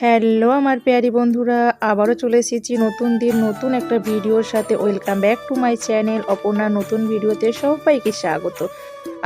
Hello আমার পেয়ারি বন্ধুরা, আবারও চলে এসেছি নতুন দিন, নতুন একটা ভিডিওর সাথে। Welcome back to my channel Aparna নতুন ভিডিওতে সবাইকে স্বাগত।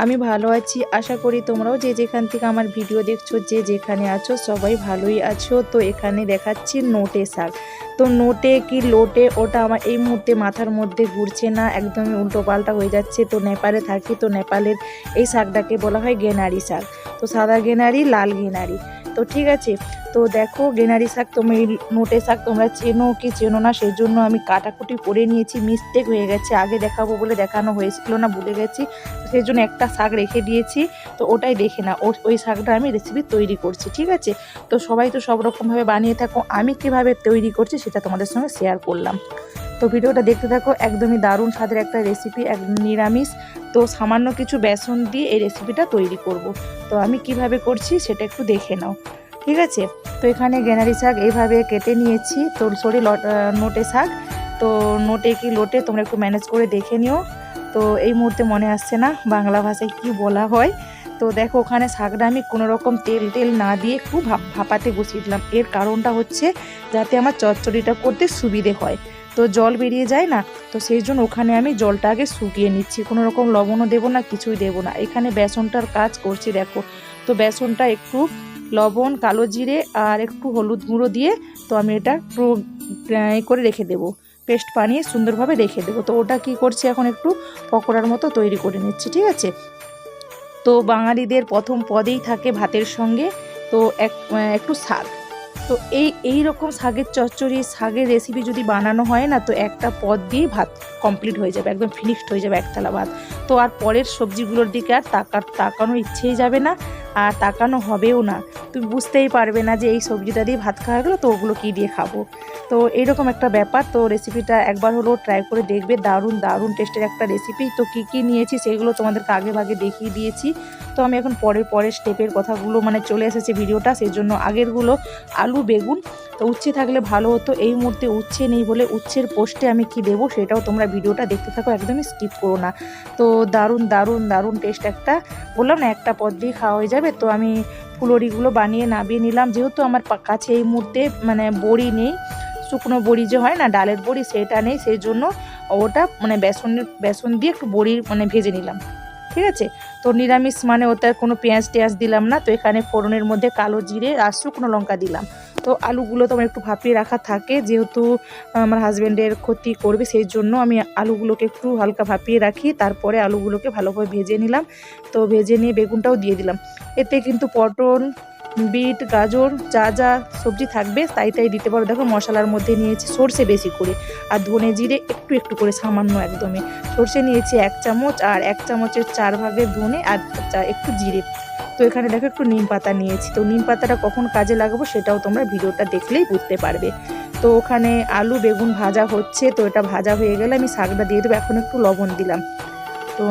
আমি ভালো আছি, আশা করি তোমরাও যে যেখান থেকে আমার ভিডিও দেখছ, যে যেখানে আছো, সবাই ভালোই আছো। তো এখানে দেখাচ্ছি নোটে শাক। তো নোটে কি লোটে, ওটা আমার এই মুহূর্তে মাথার মধ্যে ঘুরছে না, একদমই উল্টো পাল্টা হয়ে যাচ্ছে। তো নেপালে থাকি, তো নেপালের এই শাকটাকে বলা হয় গেনারি শাক। তো সাদা গেনারি লাল গেনারি তো ঠিক আছে। তো দেখো গেনারি শাক তুমি নোটে শাক তোমরা চেনো কি চেনো না সেই জন্য আমি কাটাকুটি করে নিয়েছি। মিস্টেক হয়ে গেছে, আগে দেখাবো বলে দেখানো হয়েছিল না, ভুলে গেছি। সেই জন্য একটা শাক রেখে দিয়েছি, তো ওটাই দেখে না ওই শাকটা আমি রেসিপি তৈরি করছি, ঠিক আছে? তো সবাই তো সব রকমভাবে বানিয়ে থাকো, আমি কীভাবে তৈরি করছি সেটা তোমাদের সঙ্গে শেয়ার করলাম। তো ভিডিওটা দেখতে থাকো, একদমই দারুণ স্বাদের একটা রেসিপি এক নিরামিষ তো সামান্য কিছু বেসন দিয়ে এই রেসিপিটা তৈরি করব। তো আমি কীভাবে করছি সেটা একটু দেখে নাও। ঠিক আছে? তো এখানে গেনারি শাক এইভাবে কেটে নিয়েছি। তো সরি নোটে শাক। তো নোটে কি লোটে তোমরা একটু ম্যানেজ করে দেখে নিও। তো এই মুহূর্তে মনে আসছে না বাংলা ভাষায় কি বলা হয়। তো দেখো, ওখানে শাকটা আমি কোনো রকম তেল টেল না দিয়ে ভাপ ভাপাতে বসিয়ে দিলাম। এর কারণটা হচ্ছে যাতে আমার চচ্চড়িটা করতে সুবিধে হয়। তো জল বেরিয়ে যায় না, তো সেই জন্য ওখানে আমি জলটা আগে শুকিয়ে নিচ্ছি। কোনো রকম লবণও দেবো না, কিছুই দেবো না। এখানে বেসনটার কাজ করছি, দেখো। তো বেসনটা একটু লবণ, কালো জিরে আর একটু হলুদ গুঁড়ো দিয়ে তো আমি এটা পুরো এ করে রেখে দেবো। পেস্ট বানিয়ে সুন্দরভাবে রেখে দেবো। তো ওটা কি করছি এখন একটু পকোড়ার মতো তৈরি করে নিচ্ছি, ঠিক আছে? তো বাঙালিদের প্রথম পদেই থাকে ভাতের সঙ্গে। তো এক একটু শাক তো এই এই রকম শাকের চচ্চড়ি, শাকের রেসিপি যদি বানানো হয় না, তো একটা পদ দিয়ে ভাত কমপ্লিট হয়ে যাবে, একদম ফিনিশড হয়ে যাবে একতলা ভাত। তো আর পরের সবজিগুলোর দিকে আর তাকার, তাকানোর ইচ্ছেই যাবে না। আর তাকানো হবেও না। তুমি বুঝতেই পারবে না যে এই সবজিটা দিয়ে ভাত খাওয়া গেলো, তো ওগুলো কী দিয়ে খাব। তো এইরকম একটা ব্যাপার, তো রেসিপিটা একবার হলো ট্রাই করে দেখবে, দারুণ দারুণ টেস্টের একটা রেসিপি তো কী কী নিয়েছি সেগুলো তোমাদেরকে আগে ভাগে দেখিয়ে দিয়েছি। তো আমি এখন পরের পরের স্টেপের কথাগুলো মানে চলে এসেছে ভিডিওটা, সেই জন্য আগেরগুলো আলু, বেগুন তো উচ্ছে থাকলে ভালো হতো। এই মুহূর্তে উচ্ছে নেই বলে উচ্ছের পোস্টে আমি কি দেবো সেটাও তোমরা ভিডিওটা দেখতে থাকো, একদমই স্কিপ করো না। তো দারুণ দারুণ দারুণ টেস্ট একটা, বললাম না একটা পদ দিয়ে খাওয়া হয়ে যাবে। তো আমি ফুলরিগুলো বানিয়ে নাবিয়ে নিলাম। যেহেতু আমার কাছে এই মুহূর্তে মানে বড়ি নেই, শুকনো বড়ি যে হয় না, ডালের বড়ি সেটা নেই, সেই জন্য ওটা মানে বেসনের বেসন দিয়ে একটু বড়ি মানে ভেজে নিলাম। ঠিক আছে? তো নিরামিষ মানে ওটার কোনো পেঁয়াজ টেয়াজ দিলাম না। তো এখানে ফোড়নের মধ্যে কালো জিরে আর শুকনো লঙ্কা দিলাম। তো আলুগুলো তো আমার একটু ভাপিয়ে রাখা থাকে, যেহেতু আমার হাজব্যান্ডের ক্ষতি করবে, সেই জন্য আমি আলুগুলোকে একটু হালকা ভাপিয়ে রাখি, তারপরে আলুগুলোকে ভালোভাবে ভেজে নিলাম। তো ভেজে নিয়ে বেগুনটাও দিয়ে দিলাম। এতে কিন্তু পটল, বিট, গাজর, যা যা সবজি থাকবে, তাই তাই দিতে পারো। দেখো মশলার মধ্যে নিয়েছি সর্ষে বেশি করে, আর ধনে জিরে একটু একটু করে সামান্য একদমই। সর্ষে নিয়েছি এক চামচ, আর এক চামচের চার ভাগের ধনে, আর একটু জিরে। তো এখানে দেখো একটু নিম পাতা নিয়েছি। তো নিম পাতাটা কখন কাজে লাগাবো সেটাও তোমরা ভিডিওটা দেখলেই বুঝতে পারবে। তো ওখানে আলু, বেগুন ভাজা হচ্ছে, তো এটা ভাজা হয়ে গেলে আমি শাকটা দিয়ে দেবো। এখন একটু লবণ দিলাম। তো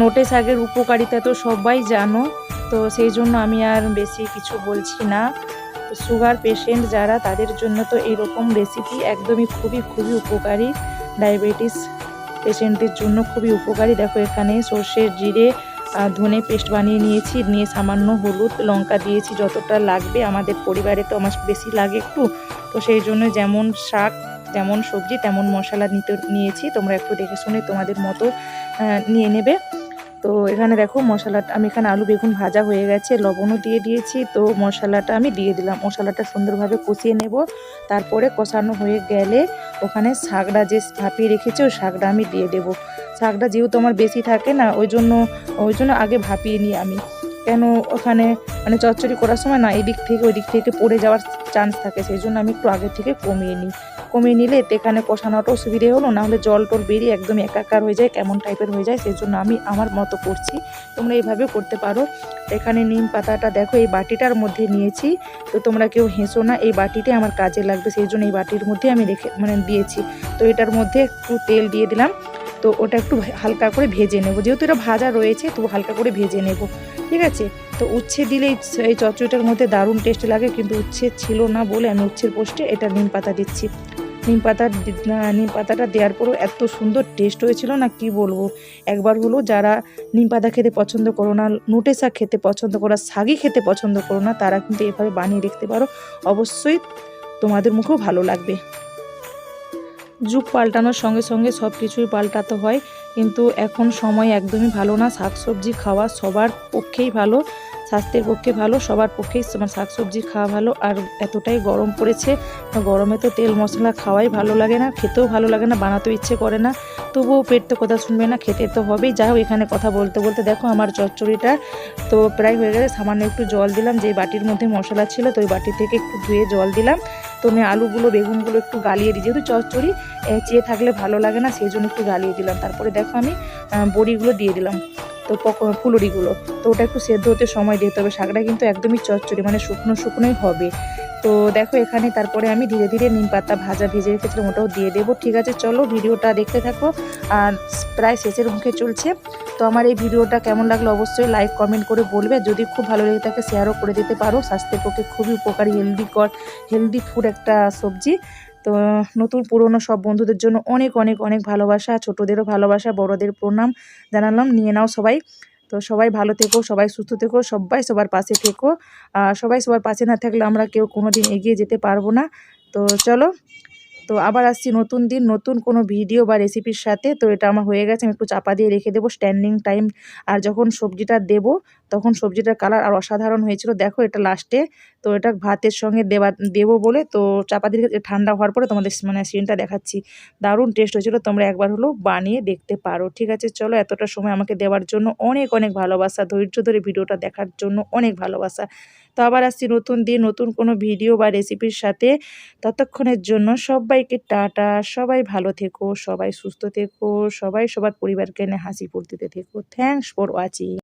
নোটে শাকের উপকারিতা তো সবাই জানো, তো সেই জন্য আমি আর বেশি কিছু বলছি না। সুগার পেশেন্ট যারা, তাদের জন্য তো এইরকম রেসিপি একদমই খুবই খুবই উপকারী। ডায়াবেটিস পেশেন্টদের জন্য খুবই উপকারী। দেখো এখানে সর্ষের জিরে ধনে পেস্ট বানিয়ে নিয়েছি, নিয়ে সামান্য হলুদ লঙ্কা দিয়েছি, যতটা লাগবে। আমাদের পরিবারে তো আমার বেশি লাগে একটু। তো সেই জন্য যেমন শাক, যেমন সবজি, তেমন মশলা নিতে, নিয়েছি। তোমরা একটু দেখে শুনে তোমাদের মতো নিয়ে নেবে। তো এখানে দেখো মশলাটা আমি এখানে আলু বেগুন ভাজা হয়ে গেছে, লবণও দিয়ে দিয়েছি। তো মশলাটা আমি দিয়ে দিলাম। মশলাটা সুন্দরভাবে কষিয়ে নেব। তারপরে কষানো হয়ে গেলে ওখানে শাকটা যে ভাপিয়ে রেখেছি, ওই শাকটা আমি দিয়ে দেবো। শাকটা যেহেতু আমার বেশি থাকে না, ওই জন্য ওই জন্য আগে ভাপিয়ে নিই আমি। কেন ওখানে মানে চচ্চড়ি করার সময় না এদিক থেকে ওই দিক থেকে পড়ে যাওয়ার চান্স থাকে, সেই জন্য আমি একটু আগে থেকে কমিয়ে নিই। কমিয়ে নিলে এতে এখানে কষানোটাও সুবিধে হলো, না হলে জল টল বেরিয়ে একদম একাকার হয়ে যায়, কেমন টাইপের হয়ে যায়, সেই জন্য আমি আমার মতো করছি। তোমরা এইভাবেও করতে পারো। এখানে নিম পাতাটা দেখো, এই বাটিটার মধ্যে নিয়েছি, তো তোমরা কেউ হেসো না, এই বাটিতে আমার কাজে লাগবে, সেই জন্য এই বাটির মধ্যে আমি রেখে মানে দিয়েছি। তো এটার মধ্যে একটু তেল দিয়ে দিলাম তো ওটা একটু হালকা করে ভেজে নেব। যেহেতু এটা ভাজা রয়েছে, তো হালকা করে ভেজে নেব। ঠিক আছে? তো উচ্ছে দিলে এই- চচ্চড়িটার মধ্যে দারুণ টেস্ট লাগে, কিন্তু উচ্ছে ছিল না বলে আমি উচ্ছের পোস্টে এটা নিম পাতা দিচ্ছি। নিম পাতা নিম পাতাটা দেওয়ার পরও এত সুন্দর টেস্ট হয়েছিল না কি বলব? একবার হলো যারা নিম পাতা খেতে পছন্দ করো না, নোটে শাক খেতে পছন্দ করো না শাগই খেতে পছন্দ করো না, তারা কিন্তু এভাবে বানিয়ে দেখতে পারো। অবশ্যই তোমাদের মুখেও ভালো লাগবে। যুগ পাল্টানোর সঙ্গে সঙ্গে সব কিছুই পাল্টাতে হয়। কিন্তু এখন সময় একদমই ভালো না। শাকসবজি খাওয়া সবার পক্ষেই ভালো, স্বাস্থ্যের পক্ষে ভালো, সবার পক্ষেই মানে শাকসবজি খাওয়া ভালো। আর এতটাই গরম পড়েছে গরমে তো তেল মশলা খাওয়াই ভালো লাগে না, খেতেও ভালো লাগে না, বানাতেও ইচ্ছে করে না। তবুও পেট তো কথা শুনবে না, খেতে তো হবেই। যাই হোক, এখানে কথা বলতে বলতে দেখো আমার চচ্চড়িটা তো প্রায় হয়ে গেলে সামান্য একটু জল দিলাম। যে বাটির মধ্যে মশলা ছিল, তো ওই বাটি থেকে একটু ধুয়ে জল দিলাম। আমি আলুগুলো, বেগুনগুলো একটু গালিয়ে দিই। যেহেতু চচ্চড়ি চেয়ে থাকলে ভালো লাগে না, সেই জন্য একটু গালিয়ে দিলাম। তারপরে দেখো আমি বড়িগুলো দিয়ে দিলাম, তো ফুলুরিগুলো। তো ওটা একটু সেদ্ধ হতে সময় দিতে হবে। শাকটা কিন্তু একদমই চচ্চড়ি মানে শুকনো শুকনোই হবে। তো দেখো, এখানে তারপরে আমি ধীরে ধীরে নিম পাতা ভাজা ভেজে রেখেছিলাম, ওটাও দিয়ে দেবো। ঠিক আছে, চলো ভিডিওটা দেখতে থাকো। আর প্রায় শেষের মুখে চলছে। তো আমার এই ভিডিওটা কেমন লাগল অবশ্যই লাইক কমেন্ট করে বলবে। যদি খুব ভালো লেগে থাকে শেয়ারও করে দিতে পারো। স্বাস্থ্যের পক্ষে খুবই উপকারী হেলদি কর হেলদি ফুড একটা সবজি। তো নতুন পুরনো সব বন্ধুদের জন্য অনেক অনেক অনেক ভালোবাসা, ছোটোদেরও ভালোবাসা, বড়দের প্রণাম জানালাম। নিয়ে নাও সবাই। তো সবাই ভালো থেকো, সবাই সুস্থ থেকো, সবাই সবার পাশে থেকো। সবাই সবার পাশে না থাকলে আমরা কেউ কোনো দিন এগিয়ে যেতে পারব না। তো চলো, তো আবার আসছি নতুন দিন, নতুন কোনো ভিডিও বা রেসিপির সাথে। তো এটা আমার হয়ে গেছে, আমি একটু চাপা দিয়ে রেখে দেবো স্ট্যান্ডিং টাইম আর যখন সবজিটা দেব তখন সবজিটার কালার আর অসাধারণ হয়েছিল। দেখো এটা লাস্টে তো এটা ভাতের সঙ্গে দেওয়া দেবো বলে, তো চাপা দিয়ে ঠান্ডা হওয়ার পরে তোমাদের মানে সিনটা দেখাচ্ছি। দারুণ টেস্ট হয়েছিল, তোমরা একবার হলেও বানিয়ে দেখতে পারো, ঠিক আছে? চলো এতটা সময় আমাকে দেওয়ার জন্য অনেক অনেক ভালোবাসা, ধৈর্য ধরে ভিডিওটা দেখার জন্য অনেক ভালোবাসা। তো আবার আসছি নতুন দিন, নতুন কোনো ভিডিও বা রেসিপির সাথে। ততক্ষণের জন্য সবাইকে টাটা, সবাই ভালো থেকো, সবাই সুস্থ থেকো, সবাই সবার পরিবারকে নিয়ে হাসি ফুর্তিতে থেকো। Thanks for watching